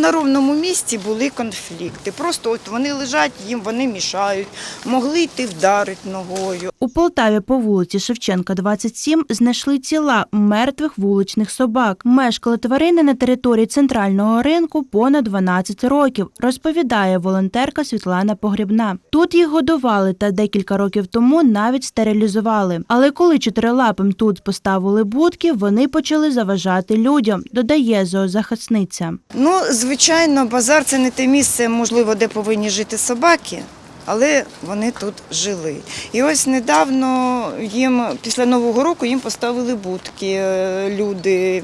на ровному місці були конфлікти. Просто от вони лежать, їм вони мішають, могли йти вдарити ногою. У Полтаві по вулиці Шевченка, 27, знайшли тіла мертвих вуличних собак. Мешкали тварини на території центрального ринку понад 12 років, розповідає волонтерка Світлана Погрібна. Тут їх годували та декілька років тому навіть стерилізували. Але коли чотирилапим тут поставили будки, вони почали заважати людям, додає зоозахисниця. Ну, звичайно, базар це не те місце, можливо, де повинні жити собаки. Але вони тут жили. І ось недавно їм після Нового року їм поставили будки. е, Люди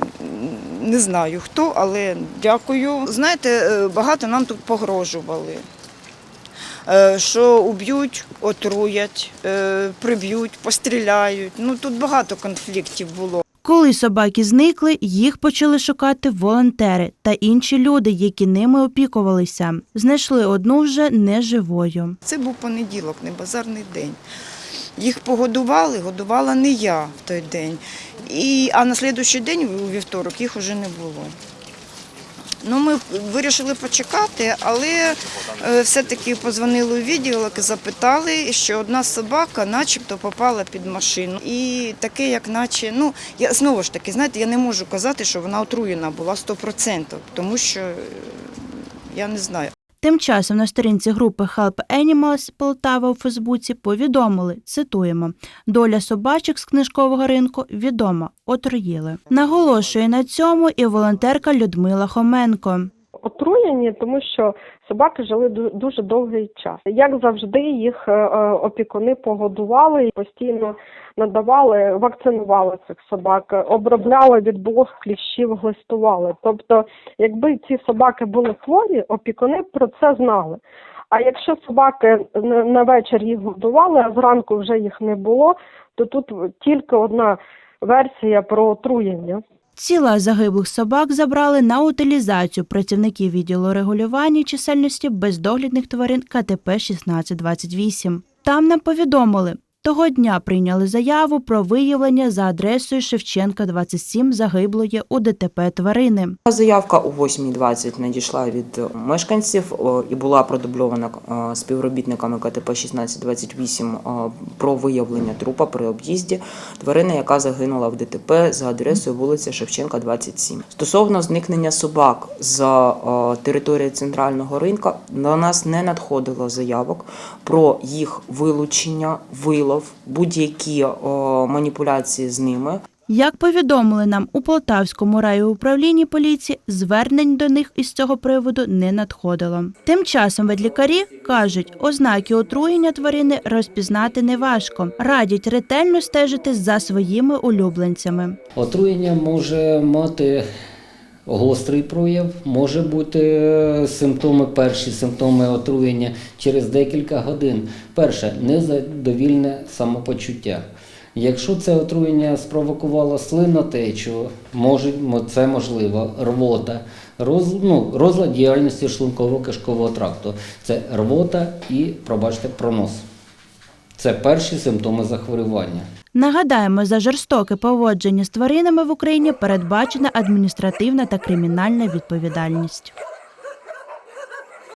не знаю хто, але дякую. Знаєте, е, багато нам тут погрожували. Е, Що уб'ють, отруять, приб'ють, постріляють. Ну тут багато конфліктів було. Коли собаки зникли, їх почали шукати волонтери та інші люди, які ними опікувалися. Знайшли одну вже неживою. Це був понеділок, не базарний день. Їх погодували, годувала не я в той день. І, а на слідуючий день, у вівторок, їх уже не було. Ну, ми вирішили почекати, але е, все-таки позвонили у відділок і запитали, що одна собака начебто попала під машину. І таке, як наче, ну, я знову ж таки, знаєте, я не можу казати, що вона отруєна була 100%, тому що е, я не знаю. Тим часом на сторінці групи Help Animals Полтава у Фейсбуці повідомили, цитуємо, доля собачок з книжкового ринку відома, отруїли. Наголошує на цьому і волонтерка Людмила Хоменко. Отруєні, тому що собаки жили ду- дуже довгий час. Як завжди, їх е, е, опікуни погодували і постійно надавали, вакцинували цих собак, обробляли від блох, кліщів, глистували. Тобто, якби ці собаки були хворі, опікуни про це знали. А якщо собаки на вечір їх годували, а зранку вже їх не було, то тут тільки одна версія про отруєння. Тіла загиблих собак забрали на утилізацію працівників відділу регулювання чисельності бездоглядних тварин КТП 1628. Там нам повідомили, того дня прийняли заяву про виявлення за адресою Шевченка 27 загиблої у ДТП тварини. Заявка о 8.20 надійшла від мешканців і була продубльована е, співробітниками КТП 1628 е, про виявлення трупа при об'їзді тварини, яка загинула в ДТП за адресою вулиця Шевченка, 27. Стосовно зникнення собак з е, території центрального ринка, до нас не надходило заявок про їх вилучення, вилов, будь-які е, маніпуляції з ними. Як повідомили нам у Полтавському райуправлінні поліції, звернень до них із цього приводу не надходило. Тим часом ветлікарі кажуть, ознаки отруєння тварини розпізнати неважко. Радять ретельно стежити за своїми улюбленцями. Отруєння може мати гострий прояв, може бути е, симптоми, перші симптоми отруєння через декілька годин. Перше незадовільне самопочуття. Якщо це отруєння спровокувало слинотечу, може мо- це можливо рвота, роз, ну, розлад діяльності шлунково-кишкового тракту. Це рвота і, пробачте, пронос. Це перші симптоми захворювання. Нагадаємо, за жорстоке поводження з тваринами в Україні передбачена адміністративна та кримінальна відповідальність.